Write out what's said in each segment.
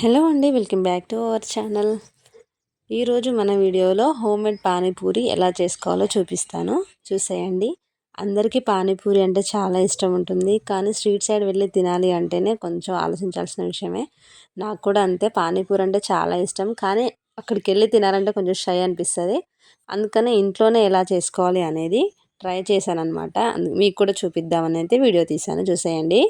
Hello అండి welcome back to our channel. ఈరోజు మన వీడియోలో హోమ్ మేడ్ పానీపూరి ఎలా చేసుకోవాలో చూపిస్తాను. చూసేయండి. అందరికీ పానీపూరి అంటే చాలా ఇష్టం ఉంటుంది. కానీ స్ట్రీట్ సైడ్ వెళ్ళి తినాలి అంటేనే కొంచెం ఆలోచించాల్సిన విషయమే. నాకు కూడా అంతే పానీపూరి అంటే చాలా ఇష్టం. కానీ అక్కడికి వెళ్ళి తినాలంటే కొంచెం షై అనిపిస్తుంది. అందుకనే ఇంట్లోనే ఎలా చేసుకోవాలి అనేది ట్రై చేశాను అనమాట మీకు కూడా చూపిద్దామని అయితే వీడియో తీశాను. చూసేయండి.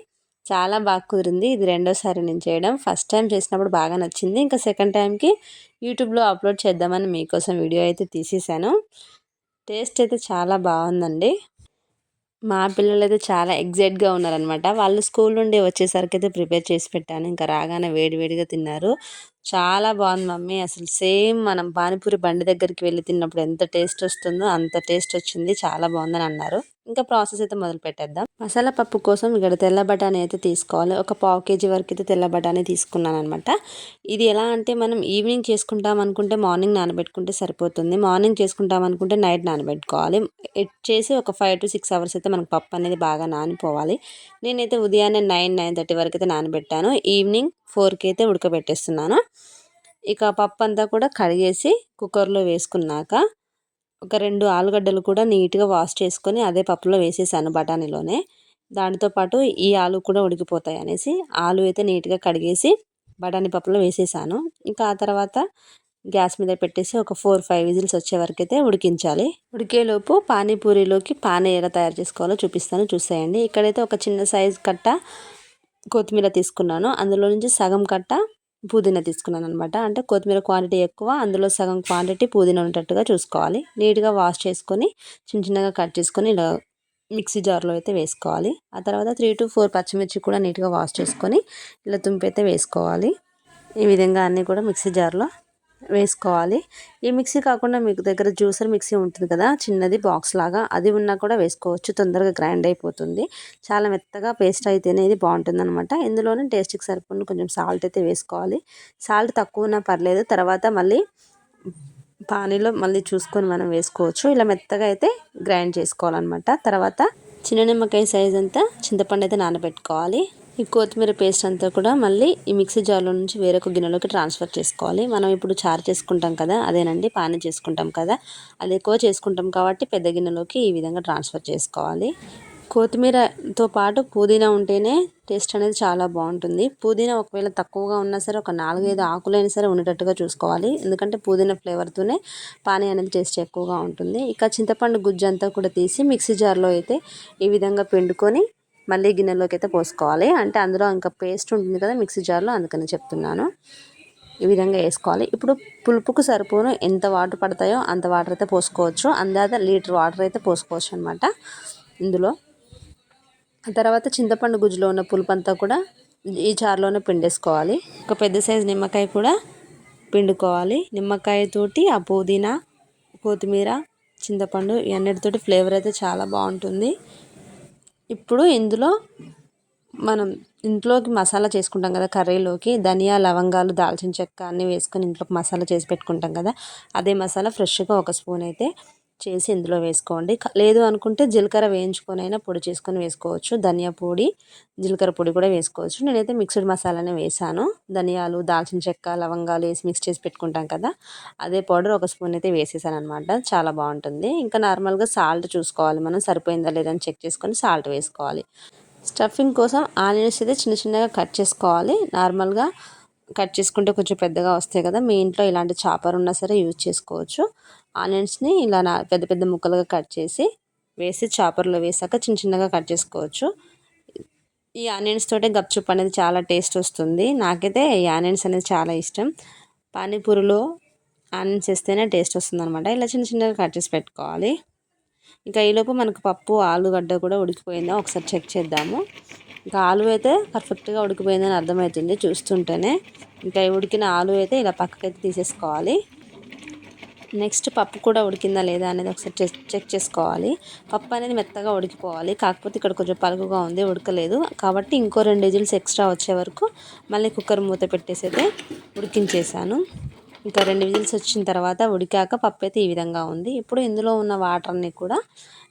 చాలా బాగా కుదిరింది. ఇది రెండోసారి నేను చేయడం. ఫస్ట్ టైం చేసినప్పుడు బాగా నచ్చింది. ఇంకా సెకండ్ టైంకి యూట్యూబ్లో అప్లోడ్ చేద్దామని మీకోసం వీడియో అయితే తీసేసాను. టేస్ట్ అయితే చాలా బాగుందండి. మా పిల్లలు అయితే చాలా ఎగ్జైట్గా ఉన్నారనమాట వాళ్ళు స్కూల్ నుండి వచ్చేసరికి అయితే ప్రిపేర్ చేసి పెట్టాను. ఇంకా రాగానే వేడివేడిగా తిన్నారు. చాలా బాగుంది మమ్మీ. అసలు సేమ్ మనం పానీపూరి బండి దగ్గరికి వెళ్ళి తిన్నప్పుడు ఎంత టేస్ట్ వస్తుందో అంత టేస్ట్ వచ్చింది. చాలా బాగుందని అన్నారు. ఇంకా ప్రాసెస్ అయితే మొదలు పెట్టేద్దాం. మసాలా పప్పు కోసం ఇక్కడ తెల్ల బఠానీ అయితే తీసుకోవాలి. ఒక పావు కేజీ వరకు అయితే తెల్ల బఠానీ తీసుకున్నాను అనమాట ఇది ఎలా అంటే మనం ఈవినింగ్ చేసుకుంటాం అనుకుంటే మార్నింగ్ నానబెట్టుకుంటే సరిపోతుంది. మార్నింగ్ చేసుకుంటాం అనుకుంటే నైట్ నానబెట్టుకోవాలి. ఎట్ చేసి ఒక ఫైవ్ టు సిక్స్ అవర్స్ అయితే మనకు పప్పు అనేది బాగా నానిపోవాలి. నేనైతే ఉదయాన్నే నైన్ నైన్ థర్టీ వరకు అయితే నానబెట్టాను. ఈవినింగ్ ఫోర్కి అయితే ఉడకబెట్టేస్తున్నాను. ఇక పప్పు అంతా కూడా కడిగేసి కుక్కర్లో వేసుకున్నాక ఒక రెండు ఆలుగడ్డలు కూడా నీట్గా వాష్ చేసుకొని అదే పప్పులో వేసేసాను బఠానీలోనే. దానితో పాటు ఈ ఆలు కూడా ఉడికిపోతాయి అనేసి ఆలు అయితే నీట్గా కడిగేసి బఠానీ పప్పులో వేసేసాను. ఇంకా ఆ తర్వాత గ్యాస్ మీద పెట్టేసి ఒక ఫోర్ ఫైవ్ విజిల్స్ వచ్చే వరకు అయితే ఉడికించాలి. ఉడికేలోపు పానీపూరిలోకి పానీ ఎలా తయారు చేసుకోవాలో చూపిస్తాను. చూసేయండి. ఇక్కడైతే ఒక చిన్న సైజ్ కట్ట కొత్తిమీర తీసుకున్నాను. అందులో నుంచి సగం కట్ట పుదీనా తీసుకున్నాను అనమాట అంటే కొత్తిమీర క్వాంటిటీ ఎక్కువ అందులో సగం క్వాంటిటీ పుదీనా ఉండేటట్టుగా చూసుకోవాలి. నీట్గా వాష్ చేసుకొని చిన్న చిన్నగా కట్ చేసుకొని ఇలా మిక్సీ జార్లో అయితే వేసుకోవాలి. ఆ తర్వాత త్రీ టు ఫోర్ పచ్చిమిర్చి కూడా నీట్గా వాష్ చేసుకొని ఇలా తుంపి అయితే వేసుకోవాలి. ఈ విధంగా అన్నీ కూడా మిక్సీ జార్లో వేసుకోవాలి. ఈ మిక్సీ కాకుండా మీకు దగ్గర జ్యూసర్ మిక్సీ ఉంటుంది కదా చిన్నది బాక్స్ లాగా అది ఉన్నా కూడా వేసుకోవచ్చు. తొందరగా గ్రైండ్ అయిపోతుంది. చాలా మెత్తగా పేస్ట్ అయితేనే ఇది బాగుంటుంది అనమాట ఇందులోనే టేస్ట్కి సరిపడిన కొంచెం సాల్ట్ అయితే వేసుకోవాలి. సాల్ట్ తక్కువ ఉన్నా పర్లేదు. తర్వాత మళ్ళీ పానీలో మళ్ళీ చూసుకొని మనం వేసుకోవచ్చు. ఇలా మెత్తగా అయితే గ్రైండ్ చేసుకోవాలన్నమాట. తర్వాత చిన్న నిమ్మకాయ సైజ్ అంతా చింతపండు అయితే నానబెట్టుకోవాలి. ఈ కొత్తిమీర పేస్ట్ అంతా కూడా మళ్ళీ ఈ మిక్సీ జార్లో నుంచి వేరొక గిన్నెలోకి ట్రాన్స్ఫర్ చేసుకోవాలి. మనం ఇప్పుడు చారు చేసుకుంటాం కదా అదేనండి పానీ చేసుకుంటాం కదా అది ఎక్కువ చేసుకుంటాం కాబట్టి పెద్ద గిన్నెలోకి ఈ విధంగా ట్రాన్స్ఫర్ చేసుకోవాలి. కొత్తిమీరతో పాటు పుదీనా ఉంటేనే టేస్ట్ అనేది చాలా బాగుంటుంది. పుదీనా ఒకవేళ తక్కువగా ఉన్నా సరే ఒక నాలుగైదు ఆకులైనా సరే ఉండేటట్టుగా చూసుకోవాలి. ఎందుకంటే పుదీనా ఫ్లేవర్తోనే పానీ అనేది టేస్ట్ ఎక్కువగా ఉంటుంది. ఇక చింతపండు గుజ్జు అంతా కూడా తీసి మిక్సీ జార్లో అయితే ఈ విధంగా పిండుకొని మళ్ళీ గిన్నెలోకి అయితే పోసుకోవాలి. అంటే అందులో ఇంకా పేస్ట్ ఉంటుంది కదా మిక్సీ జార్లో అందుకని చెప్తున్నాను. ఈ విధంగా వేసుకోవాలి. ఇప్పుడు పులుపుకు సరిపోను ఎంత వాటర్ పడతాయో అంత వాటర్ అయితే పోసుకోవచ్చు. అందాద లీటర్ వాటర్ అయితే పోసుకోవచ్చు అనమాట ఇందులో. తర్వాత చింతపండు గుజ్జులో ఉన్న పులుపు అంతా కూడా ఈ చారులోనే పిండేసుకోవాలి. ఒక పెద్ద సైజు నిమ్మకాయ కూడా పిండుకోవాలి. నిమ్మకాయతోటి ఆ పుదీనా కొత్తిమీర చింతపండు ఇవన్నిటితోటి ఫ్లేవర్ అయితే చాలా బాగుంటుంది. ఇప్పుడు ఇందులో మనం ఇంట్లోకి మసాలా చేసుకుంటాం కదా కర్రీలోకి ధనియా లవంగాలు దాల్చిన చెక్క అన్నీ వేసుకొని ఇంట్లోకి మసాలా చేసి పెట్టుకుంటాం కదా అదే మసాలా ఫ్రెష్గా ఒక స్పూన్ అయితే చేసి ఇందులో వేసుకోండి. లేదు అనుకుంటే జీలకర్ర వేయించుకొని అయినా పొడి చేసుకొని వేసుకోవచ్చు. ధనియా పొడి జీలకర్ర పొడి కూడా వేసుకోవచ్చు. నేనైతే మిక్స్డ్ మసాలానే వేసాను. ధనియాలు దాల్చిన చెక్క లవంగాలు వేసి మిక్స్ చేసి పెట్టుకుంటాం కదా అదే పౌడర్ ఒక స్పూన్ అయితే వేసేసాను అనమాట చాలా బాగుంటుంది. ఇంకా నార్మల్గా సాల్ట్ చూసుకోవాలి మనం. సరిపోయిందా లేదని చెక్ చేసుకొని సాల్ట్ వేసుకోవాలి. స్టఫింగ్ కోసం ఆనియన్స్ అయితే చిన్న చిన్నగా కట్ చేసుకోవాలి. నార్మల్గా కట్ చేసుకుంటే కొంచెం పెద్దగా వస్తాయి కదా మీ ఇంట్లో ఇలాంటి చాపర్ ఉన్నా సరే యూజ్ చేసుకోవచ్చు. ఆనియన్స్ని ఇలా పెద్ద పెద్ద ముక్కలుగా కట్ చేసి వేసి చాపర్లో వేసాక చిన్న చిన్నగా కట్ చేసుకోవచ్చు. ఈ ఆనియన్స్ తోటే గప్చుప్ అనేది చాలా టేస్ట్ వస్తుంది. నాకైతే ఈ ఆనియన్స్ అనేది చాలా ఇష్టం. పానీపూరిలో ఆనియన్స్ వేస్తేనే టేస్ట్ వస్తుంది అనమాట ఇలా చిన్న చిన్నగా కట్ చేసి పెట్టుకోవాలి. ఇంకా ఈలోపు మనకు పప్పు ఆలుగడ్డ కూడా ఉడికిపోయిందా? ఒకసారి చెక్ చేద్దాము. ఇంకా ఆలు అయితే పర్ఫెక్ట్గా ఉడికిపోయిందని అర్థమవుతుంది చూస్తుంటేనే. ఇంకా ఉడికిన ఆలు అయితే ఇలా పక్కకైతే తీసేసుకోవాలి. నెక్స్ట్ పప్పు కూడా ఉడికిందా లేదా అనేది ఒకసారి చెక్ చేసుకోవాలి. పప్పు అనేది మెత్తగా ఉడికిపోవాలి. కాకపోతే ఇక్కడ కొంచెం పలుకుగా ఉంది ఉడకలేదు. కాబట్టి ఇంకో రెండు విజిల్స్ ఎక్స్ట్రా వచ్చే వరకు మళ్ళీ కుక్కర్ మూత పెట్టేసి అయితే ఉడికించేసాను ఇంకా రెండు విజిల్స్ వచ్చిన తర్వాత ఉడికాక పప్పు అయితే ఈ విధంగా ఉంది. ఇప్పుడు ఇందులో ఉన్న వాటర్ని కూడా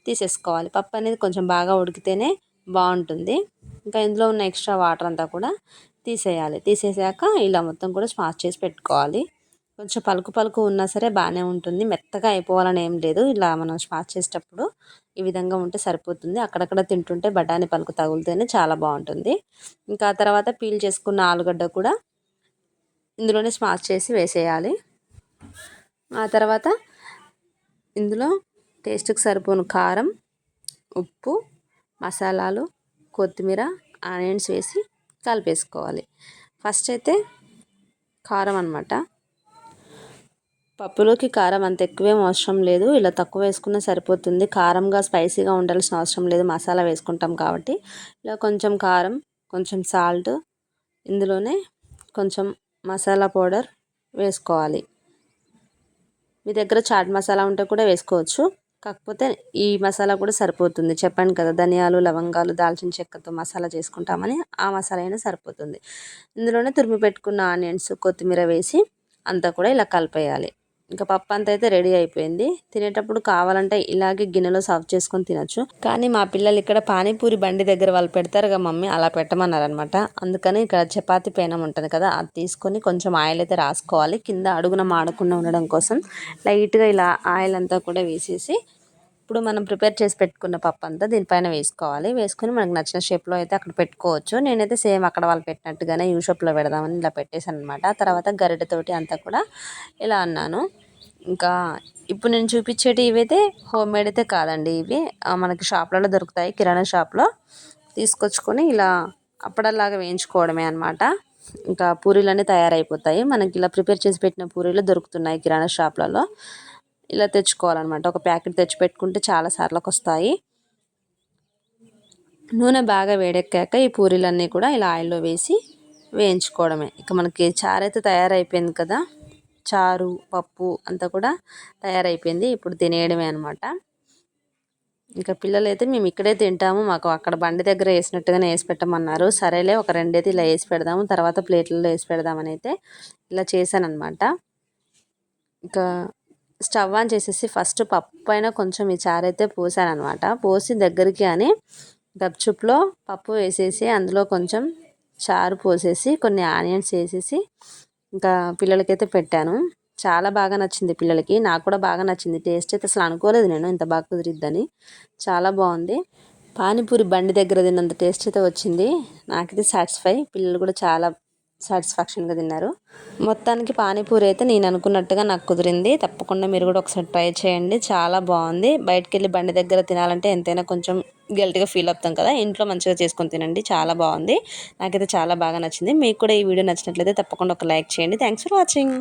తీసేసుకోవాలి. పప్పు అనేది కొంచెం బాగా ఉడికితేనే బాగుంటుంది. ఇంకా ఇందులో ఉన్న ఎక్స్ట్రా వాటర్ అంతా కూడా తీసేయాలి. తీసేసాక ఇలా మొత్తం కూడా స్మాష్ చేసి పెట్టుకోవాలి. కొంచెం పలుకు పలుకు ఉన్నా సరే బాగానే ఉంటుంది. మెత్తగా అయిపోవాలని ఏం లేదు. ఇలా మనం స్మాష్ చేసేటప్పుడు ఈ విధంగా ఉంటే సరిపోతుంది. అక్కడక్కడ తింటుంటే బఠానీ పలుకు తగులుతేనే చాలా బాగుంటుంది. ఇంకా తర్వాత పీల్ చేసుకున్న ఆలుగడ్డ కూడా ఇందులోనే స్మాష్ చేసి వేసేయాలి. ఆ తర్వాత ఇందులో టేస్ట్కి సరిపోను కారం ఉప్పు మసాలాలు కొత్తిమీర ఆనియన్స్ వేసి కలిపేసుకోవాలి. ఫస్ట్ అయితే కారం అనమాట పప్పులోకి కారం అంత ఎక్కువేం అవసరం లేదు. ఇలా తక్కువ వేసుకున్నా సరిపోతుంది. కారంగా స్పైసీగా ఉండాల్సిన అవసరం లేదు. మసాలా వేసుకుంటాం కాబట్టి. ఇలా కొంచెం కారం కొంచెం సాల్ట్ ఇందులోనే కొంచెం మసాలా పౌడర్ వేసుకోవాలి. మీ దగ్గర చాట్ మసాలా ఉంటే కూడా వేసుకోవచ్చు. కాకపోతే ఈ మసాలా కూడా సరిపోతుంది. చెప్పాను కదా ధనియాలు లవంగాలు దాల్చిన చెక్కతో మసాలా చేసుకుంటామని ఆ మసాలా అయినా సరిపోతుంది. ఇందులోనే తురిమి పెట్టుకున్న ఆనియన్స్ కొత్తిమీర వేసి అంతా కూడా ఇలా కలిపేయాలి. ఇంకా పప్పు అంతా అయితే రెడీ అయిపోయింది. తినేటప్పుడు కావాలంటే ఇలాగే గిన్నెలో సర్వ్ చేసుకొని తినొచ్చు. కానీ మా పిల్లలు ఇక్కడ పానీపూరి బండి దగ్గర వాళ్ళు పెడతారు కదా మమ్మీ అలా పెట్టమన్నారనమాట. అందుకని ఇక్కడ చపాతీ పేనం ఉంటుంది కదా అది తీసుకొని కొంచెం ఆయిల్ అయితే రాసుకోవాలి. కింద అడుగున మాడకుండా ఉండడం కోసం లైట్గా ఇలా ఆయిల్ అంతా కూడా వేసేసి ఇప్పుడు మనం ప్రిపేర్ చేసి పెట్టుకున్న పప్పు అంతా దీనిపైన వేసుకోవాలి. వేసుకొని మనకు నచ్చిన షేప్లో అయితే అక్కడ పెట్టుకోవచ్చు. నేనైతే సేమ్ అక్కడ వాళ్ళు పెట్టినట్టుగానే యూ షేప్లో పెడదామని ఇలా పెట్టేశాను అనమాట తర్వాత గరిటతోటి అంతా కూడా ఇలా అన్నాను. ఇంకా ఇప్పుడు నేను చూపించేటి ఇవైతే హోమ్ మేడ్ అయితే కాదండి ఇవి. మనకి షాప్లలో దొరుకుతాయి. కిరాణా షాప్లో తీసుకొచ్చుకొని ఇలా అప్పడలాగా వేయించుకోవడమే అనమాట ఇంకా పూరీలు తయారైపోతాయి. మనకి ఇలా ప్రిపేర్ చేసి పెట్టిన పూరీలు దొరుకుతున్నాయి కిరాణా షాప్లలో. ఇలా తెచ్చుకోవాలన్నమాట. ఒక ప్యాకెట్ తెచ్చి పెట్టుకుంటే చాలా సార్లకు వస్తాయి నూనె బాగా వేడెక్కాక ఈ పూరీలన్నీ కూడా ఇలా ఆయిల్లో వేసి వేయించుకోవడమే. ఇక మనకి చారు అయితే తయారైపోయింది కదా. చారు పప్పు అంతా కూడా తయారైపోయింది. ఇప్పుడు తినేయడమే అనమాట ఇంకా పిల్లలైతే మేము ఇక్కడే తింటాము. మాకు అక్కడ బండి దగ్గర వేసినట్టుగానే వేసి పెట్టమన్నారు. సరేలే ఒక రెండైతే ఇలా వేసి పెడదాము. తర్వాత ప్లేట్లలో వేసి పెడదామని అయితే ఇలా చేశానమాట అనమాట ఇంకా స్టవ్ ఆన్ చేసేసి ఫస్ట్ పప్పు పైన కొంచెం ఈ చారైతే అయితే పోసాను అనమాట పోసి దగ్గరికి అని గప్చుప్లో పప్పు వేసేసి అందులో కొంచెం చారు పోసేసి కొన్ని ఆనియన్స్ వేసేసి ఇంకా పిల్లలకైతే పెట్టాను. చాలా బాగా నచ్చింది పిల్లలకి. నాకు కూడా బాగా నచ్చింది. టేస్ట్ అయితే అసలు అనుకోలేదు నేను ఇంత బాగా కుదిరిద్దని. చాలా బాగుంది. పానీపూరి బండి దగ్గర తిన్నంత టేస్ట్ అయితే వచ్చింది. నాకైతే సాటిస్ఫై. పిల్లలు కూడా చాలా సాటిస్ఫాక్షన్గా తిన్నారు. మొత్తానికి పానీపూరి అయితే నేను అనుకున్నట్టుగా నాకు కుదిరింది. తప్పకుండా మీరు కూడా ఒకసారి ట్రై చేయండి. చాలా బాగుంది. బయటకు వెళ్ళి బండి దగ్గర తినాలంటే ఎంతైనా కొంచెం గిల్ట్గా ఫీల్ అవుతాం కదా. ఇంట్లో మంచిగా చేసుకొని తినండి. చాలా బాగుంది. నాకైతే చాలా బాగా నచ్చింది. మీకు కూడా ఈ వీడియో నచ్చినట్లయితే తప్పకుండా ఒక లైక్ చేయండి. Thanks for watching